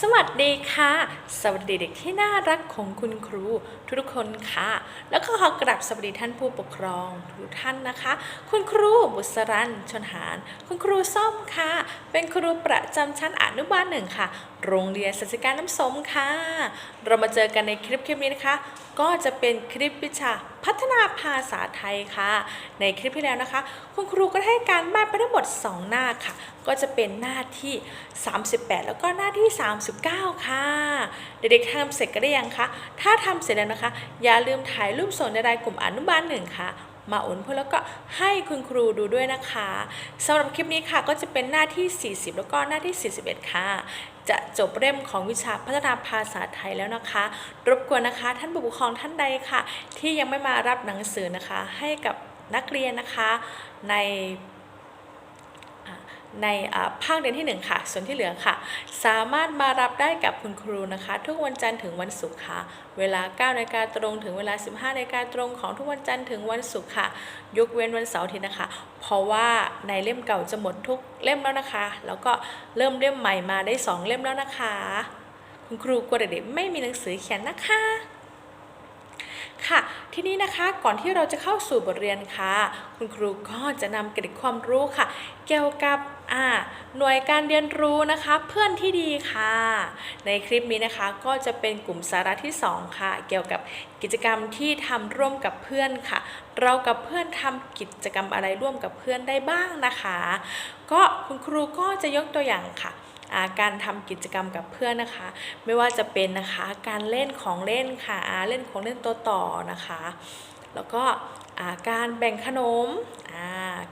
สวัสดีค่ะ สวัสดีเด็กที่น่ารักของคุณครูทุกๆคนค่ะ แล้วก็ขอกราบสวัสดีท่านผู้ปกครองทุกท่านนะคะ คุณครูบุษรันชนหาร คุณครูส้มค่ะ เป็นครูประจำชั้นอนุบาลหนึ่งค่ะ โรงเรียนสัจการน้ำสมค่ะ เรามาเจอกันในคลิปคลิปนี้นะคะ ก็จะเป็นคลิปวิชา พัฒนาภาษาไทยค่ะ ในคลิปที่แล้วนะคะ คุณครูก็ได้ให้การบ้านไปทั้งหมด 2 หน้าค่ะ ก็จะเป็นหน้าที่ 38 แล้วก็หน้าที่ 39 ค่ะ เด็กๆทำเสร็จก็ได้ยังคะถ้าทำเสร็จแล้วนะคะ อย่าลืมถ่ายรูปส่งในรายกลุ่มอนุบาลหนึ่งค่ะมาอุ่นเพื่อแล้วก็ให้คุณครูดูด้วยนะคะสำหรับคลิปนี้ค่ะก็จะเป็นหน้าที่ 40 แล้วก็หน้าที่ 41 ค่ะ จะจบเล่มของวิชาพัฒนาภาษาไทยแล้วนะคะ รบกวนนะคะ ท่านผู้ปกครองท่านใดค่ะ ที่ยังไม่มารับหนังสือนะคะ ให้กับนักเรียนนะคะใน ในภาคเรียนที่ 1 ค่ะ ส่วนที่เหลือค่ะ สามารถมารับได้กับคุณครูนะคะ ทุกวันจันทร์ถึงวันศุกร์ค่ะ เวลา9นาฬิกาตรงถึงเวลา 15นาฬิกาตรงของทุกวันจันทร์ถึงวันศุกร์ค่ะ ยกเว้นวันเสาร์อาทิตย์นะคะ เพราะว่าในเล่มเก่าจะหมดทุกเล่มแล้วนะคะ แล้วก็เริ่มเล่มใหม่มาได้ 2 เล่มแล้วนะคะ คุณครูกลัวเด็กๆไม่มีหนังสือเขียนนะคะค่ะทีนี้นะคะก่อนที่เราจะเข้าสู่บทเรียนค่ะ คุณครูก็จะนำเกร็ดความรู้ค่ะ เกี่ยวกับ อ่าหน่วยการเรียนรู้นะคะเพื่อนที่ดีค่ะ ในคลิปนี้นะคะก็จะเป็นกลุ่มสาระที่ 2 ค่ะ เกี่ยวกับกิจกรรมที่ทำร่วมกับเพื่อนค่ะ เรากับเพื่อนทำกิจกรรมอะไรร่วมกับเพื่อนได้บ้างนะคะ ก็คุณครูก็จะยกตัวอย่างค่ะาการทำกิจกรรมกับเพื่อนนะคะ ไม่ว่าจะเป็นนะคะการเล่นของเล่นค่ะเล่นของเล่นตัวต่อนะคะ แล้วก็ การแบ่งขนม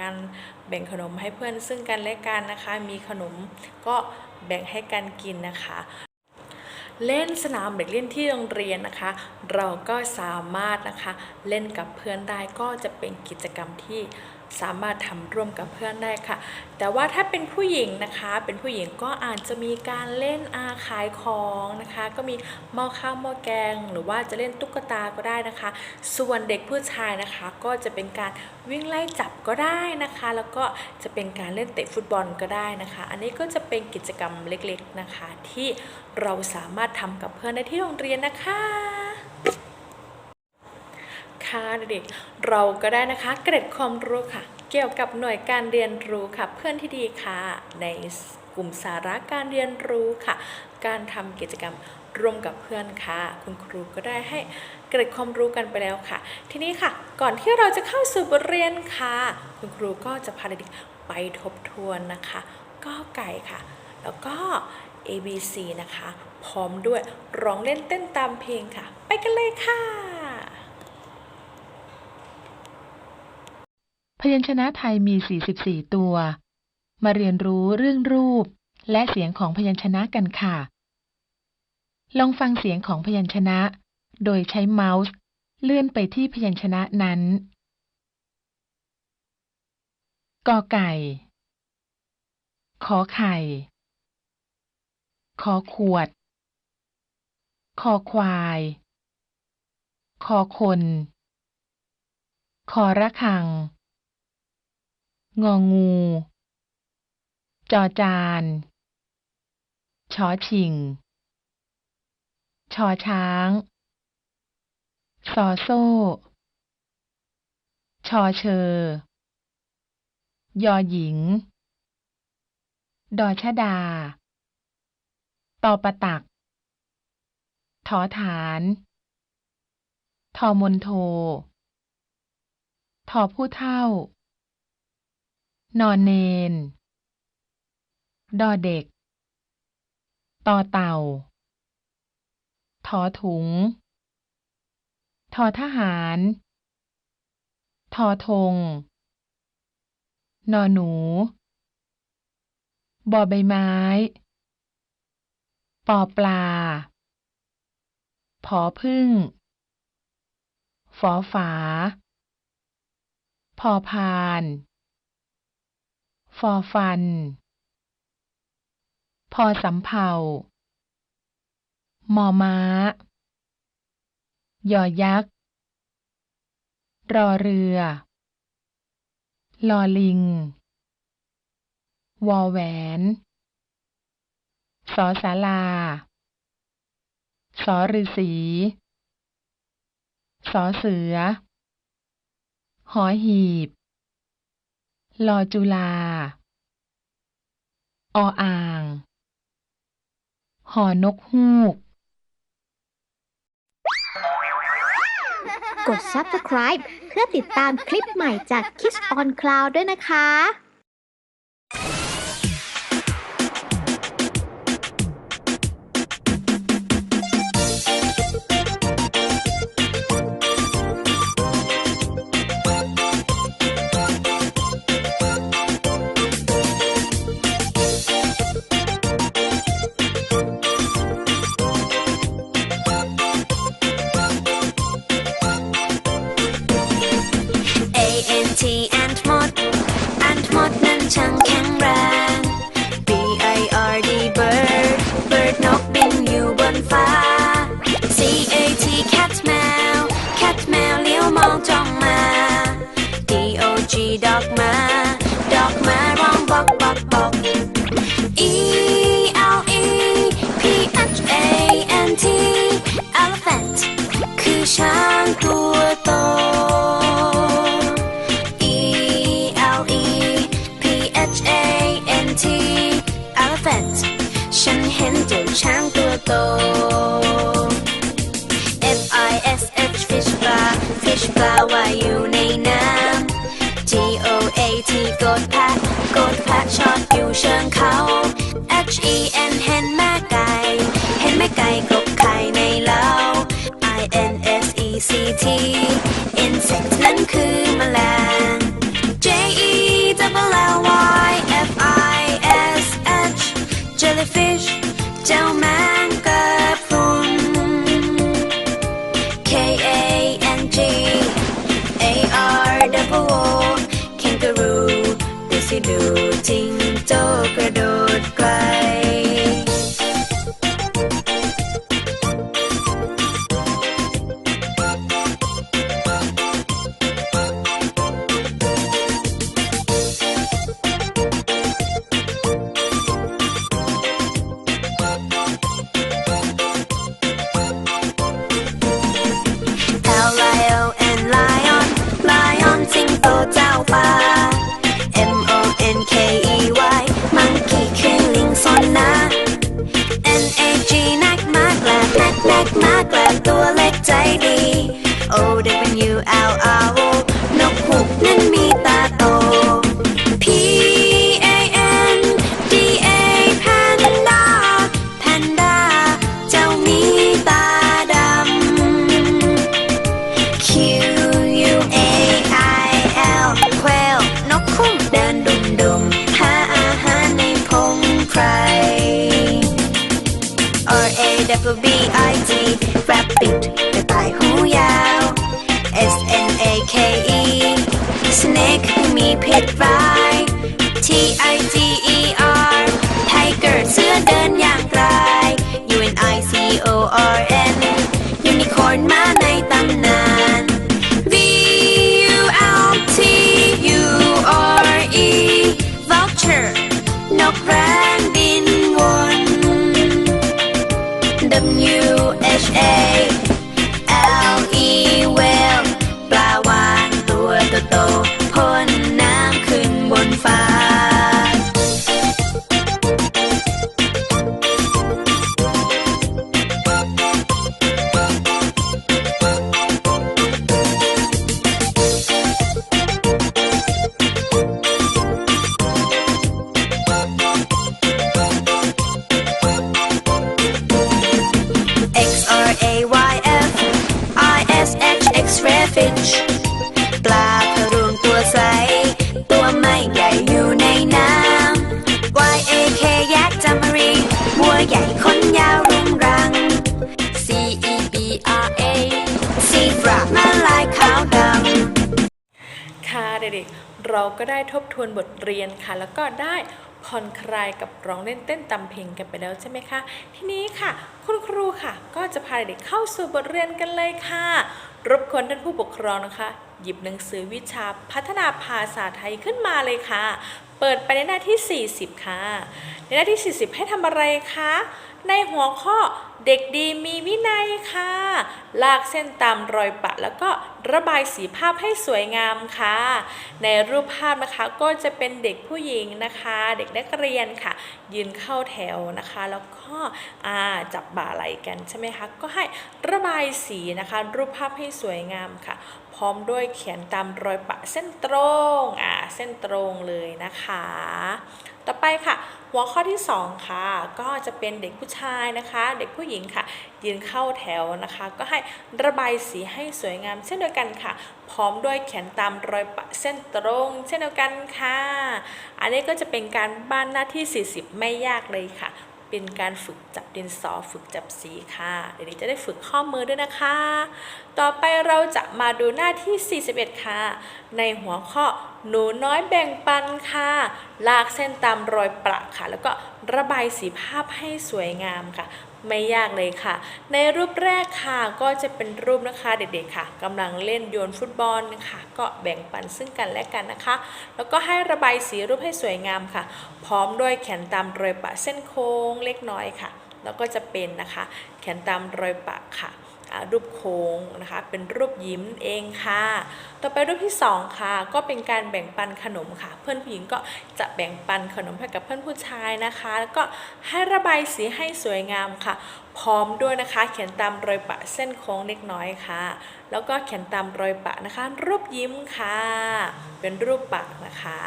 การแบ่งขนมให้เพื่อนซึ่งกันและกันนะคะ มีขนมก็แบ่งให้กันกินนะคะ เล่นสนามเด็กเล่นที่โรงเรียนนะคะ เราก็สามารถนะคะเล่นกับเพื่อนได้ก็จะเป็นกิจกรรมที่ สามารถทำร่วมกับเพื่อนได้ค่ะ แต่ว่าถ้าเป็นผู้หญิงนะคะ เป็นผู้หญิงก็อาจจะมีการเล่นอาขายของนะคะ ก็มีหม้อข้าวหม้อแกง หรือว่าจะเล่นตุ๊กตาก็ได้นะคะ ส่วนเด็กผู้ชายนะคะ ก็จะเป็นการวิ่งไล่จับก็ได้นะคะ แล้วก็จะเป็นการเล่นเตะฟุตบอลก็ได้นะคะ อันนี้ก็จะเป็นกิจกรรมเล็กๆนะคะ ที่เราสามารถทำกับเพื่อนได้ที่โรงเรียนนะคะ ค่ะเด็กๆเราก็ได้นะคะเกร็ดความรู้ค่ะ เกี่ยวกับหน่วยการเรียนรู้ค่ะ เพื่อนที่ดีค่ะในกลุ่มสาระการเรียนรู้ค่ะ การทำกิจกรรมร่วมกับเพื่อนค่ะ คุณครูก็ได้ให้เกร็ดความรู้กันไปแล้วค่ะ ทีนี้ค่ะ ก่อนที่เราจะเข้าสู่บทเรียนค่ะ คุณครูก็จะพาเด็กๆไปทบทวนนะคะก็ไก่ค่ะ แล้วก็ A B C นะคะ พร้อมด้วยร้องเล่นเต้นตามเพลงค่ะ ไปกันเลยค่ะ พ ยัญชนะไทยมี 44 ตัว มาเรียนรู้เรื่องรูปและเสียงของพยัญชนะกันค่ะ ลองฟังเสียงของพยัญชนะ โดยใช้เมาส์ เลื่อนไปที่พยัญชนะนั้น กอไก่ ขอไข่ ขอขวด คอควาย คอคน คอระฆัง งองู จอจานชอชิง ชอช้าง ซอโซ่ ชอเชอยอหญิง ดอชดา ตอประตัก ทอฐาน ทอมนโท ทอผู้เท่า นอนเนน ดอเด็ก ต่อเต่า ทอถุง ทอทหาร ทอธง นอนหนู บอใบไม้ ปอปลา ผอพึ่ง ฝอฝา พอพาน ฟอฟัน พอสำเภามอม้า ยอยักษ์ รอเรือ ลอลิง วอแหวน สอศาลา สอฤาษี สอเสือ หอหีบ ลอจุลา ออ่าง หอนกฮูก กด subscribe เพื่อติดตามคลิปใหม่จาก Kiss on Cloud ด้วยนะคะ โกดแพะโกดแพะชอนอยู่เชิงเขา H E N เห็นแม่ไก่ เห็นแม่ไก่กบไข่ในเล้า I N S E C T insect นั้นคือแมลง จิงโจ้กระโดด นักนั B I T rabbit กระต่ายหูยาว S N A K E snake มีพิษร้าย T I W H A L E whale ปลาวาฬตัวโตๆพ่นน้ำขึ้นบนฟ้า H X ray fish ปลาพะรวงตัวใส ตัวไม่ใหญ่อยู่ในน้ำ Y A K ยักษ์จามรีวัวใหญ่ขนยาวรุงรัง C E B R A zebra มาลายขาวดำ ค่ะเด็กๆเราก็ได้ทบทวนบทเรียนค่ะ แล้วก็ได้ ผ่อนคลายกับร้องเล่นเต้นตำเพลงกันไปแล้วใช่ไหมคะ ทีนี้ค่ะ คุณครูค่ะ ก็จะพาเด็กเข้าสู่บทเรียนกันเลยค่ะ รบกวนท่านผู้ปกครองนะคะ หยิบหนังสือวิชาพัฒนาภาษาไทยขึ้นมาเลยค่ะ เปิดไปในหน้าที่ 40 ค่ะ ในหน้าที่ 40 ให้ทำอะไรคะ ในหัวข้อเด็กดีมีวินัยค่ะ ลากเส้นตามรอยปะแล้วก็ระบายสีภาพให้สวยงามค่ะ ในรูปภาพนะคะก็จะเป็นเด็กผู้หญิงนะคะ เด็กนักเรียนค่ะ ยืนเข้าแถวนะคะ แล้วก็จับบ่าไหลกันใช่ไหมคะก็ให้ระบายสีนะคะ รูปภาพให้สวยงามค่ะ พร้อมด้วยเขียนตามรอยปะเส้นตรงอ่าเส้นตรงเลยนะคะ ต่อไปค่ะ หัวข้อที่ 2 ค่ะ ก็จะเป็นเด็กผู้ชายนะคะ เด็กผู้หญิงค่ะ ยืนเข้าแถวนะคะ ก็ให้ระบายสีให้สวยงาม เช่นเดียวกันค่ะ พร้อมด้วยเขียนตามรอยปะเส้นตรง เช่นเดียวกันค่ะ อันนี้ก็จะเป็นการบ้านหน้าที่ 40 ไม่ยากเลยค่ะ เป็นการฝึกจับดินสอฝึกจับสีค่ะ เดี๋ยวนี้จะได้ฝึกข้อมือด้วยนะคะ ต่อไปเราจะมาดูหน้าที่ 41 ค่ะ ในหัวข้อ หนูน้อยแบ่งปันค่ะ ลากเส้นตามรอยประค่ะ แล้วก็ระบายสีภาพให้สวยงามค่ะ ไม่ยากเลยค่ะ ในรูปแรกค่ะก็จะเป็นรูปนะคะเด็กๆค่ะกำลังเล่นโยนฟุตบอลนะคะก็แบ่งปันซึ่งกันและกันนะคะ แล้วก็ให้ระบายสีรูปให้สวยงามค่ะ พร้อมด้วยแขนตามรอยปะเส้นโค้งเล็กน้อยค่ะ แล้วก็จะเป็นนะคะ แขนตามรอยปะค่ะ รูปโค้งนะคะเป็นรูปยิ้มเองค่ะ ต่อไปรูปที่สองค่ะ ก็เป็นการแบ่งปันขนมค่ะ เพื่อนผู้หญิงก็จะแบ่งปันขนมให้กับเพื่อนผู้ชายนะคะ แล้วก็ให้ระบายสีให้สวยงามค่ะ พร้อมด้วยนะคะ เขียนตามรอยปะเส้นโค้งเล็กน้อยค่ะ แล้วก็เขียนตามรอยปะนะคะ รูปยิ้มค่ะ เป็นรูปปากนะคะ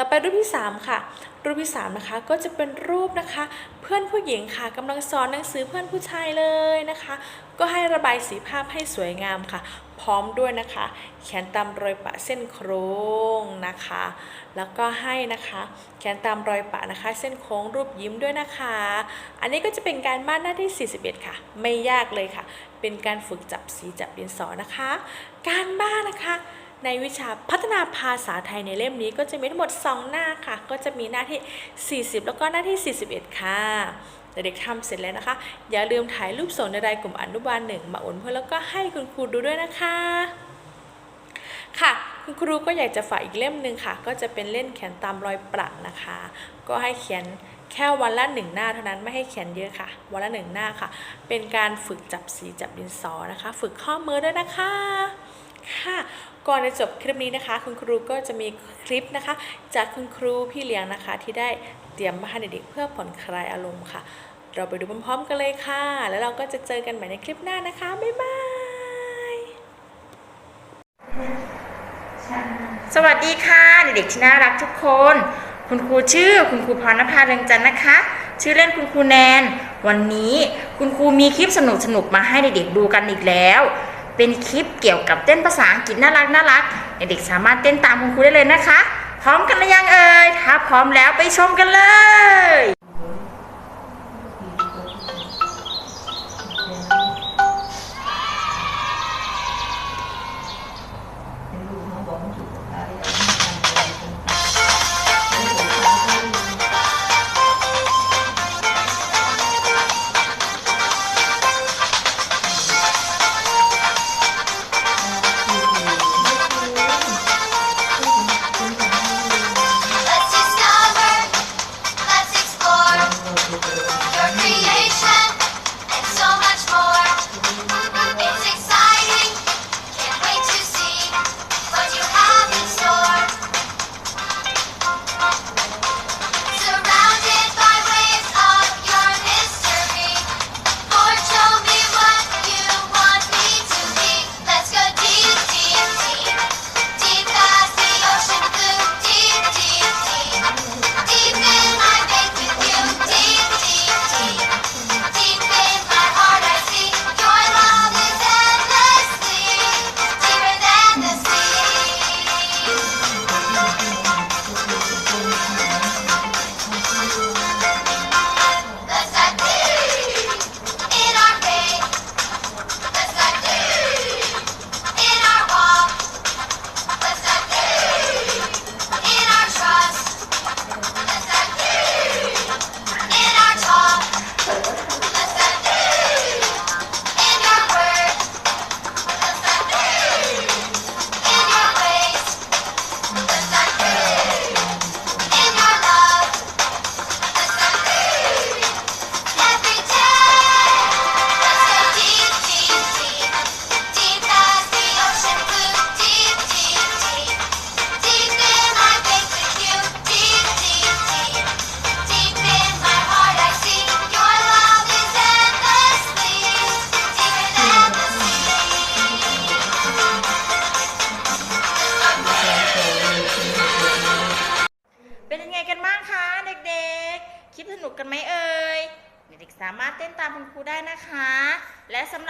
ต่อไปรูปที่ 3 ค่ะ รูปที่ 3 นะคะ ก็จะเป็นรูปนะคะ เพื่อนผู้หญิงค่ะกำลังสอนหนังสือเพื่อนผู้ชายเลยนะคะ ก็ให้ระบายสีภาพให้สวยงามค่ะ พร้อมด้วยนะคะเขียนตามรอยปะเส้นโค้งนะคะ แล้วก็ให้นะคะเขียนตามรอยปะนะคะ เส้นโค้งรูปยิ้มด้วยนะคะ อันนี้ก็จะเป็นการบ้านหน้าที่ 41 ค่ะ ไม่ยากเลยค่ะ เป็นการฝึกจับสีจับดินสอนะคะ การบ้านนะคะ ในวิชาพัฒนาภาษาไทยในเล่มนี้ก็จะมีทั้งหมด 2 หน้าค่ะ ก็จะมีหน้าที่ 40 แล้วก็หน้าที่ 41 ค่ะเด็กๆทำเสร็จแล้วนะคะ อย่าลืมถ่ายรูปส่งในรายกลุ่มอนุบาลหนึ่งมาอุ่นเพื่อแล้วก็ให้คุณครูดูด้วยนะคะ ค่ะ คุณครูก็อยากจะฝากอีกเล่มหนึ่งค่ะ ก็จะเป็นเล่นเขียนตามรอยประนะคะ ก็ให้เขียนแค่วันละหนึ่งหน้าเท่านั้นไม่ให้เขียนเยอะค่ะ วันละหนึ่งหน้าค่ะ เป็นการฝึกจับสีจับดินสอนะคะ ฝึกข้อมือด้วยนะคะค่ะ ก่อนจะจบคลิปนี้นะคะ คุณครูก็จะมีคลิปนะคะ จากคุณครูพี่เลี้ยงนะคะ ที่ได้เตรียมมาให้เด็กๆเพื่อผ่อนคลายอารมณ์ค่ะ เราไปดูพร้อมๆกันเลยค่ะ แล้วเราก็จะเจอกันใหม่ในคลิปหน้านะคะ บ๊ายบาย สวัสดีค่ะเด็กๆที่น่ารักทุกคน คุณครูชื่อคุณครูพรณภาเรืองจันทร์นะคะ ชื่อเล่นคุณครูแนน วันนี้คุณครูมีคลิปสนุกๆมาให้เด็กๆดูกันอีกแล้ว เป็นคลิปเกี่ยวกับเต้นภาษาอังกฤษน่ารักน่ารักเด็กสามารถเต้นตามคุณครูได้เลยนะคะ พร้อมกันหรือยังเอ่ยถ้าพร้อมแล้วไปชมกันเลย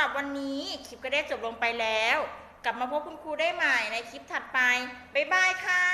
รับวันนี้คลิปก็ได้จบลงไปแล้ว กลับมาพบคุณครูได้ใหม่ในคลิปถัดไป บ๊ายบายค่ะ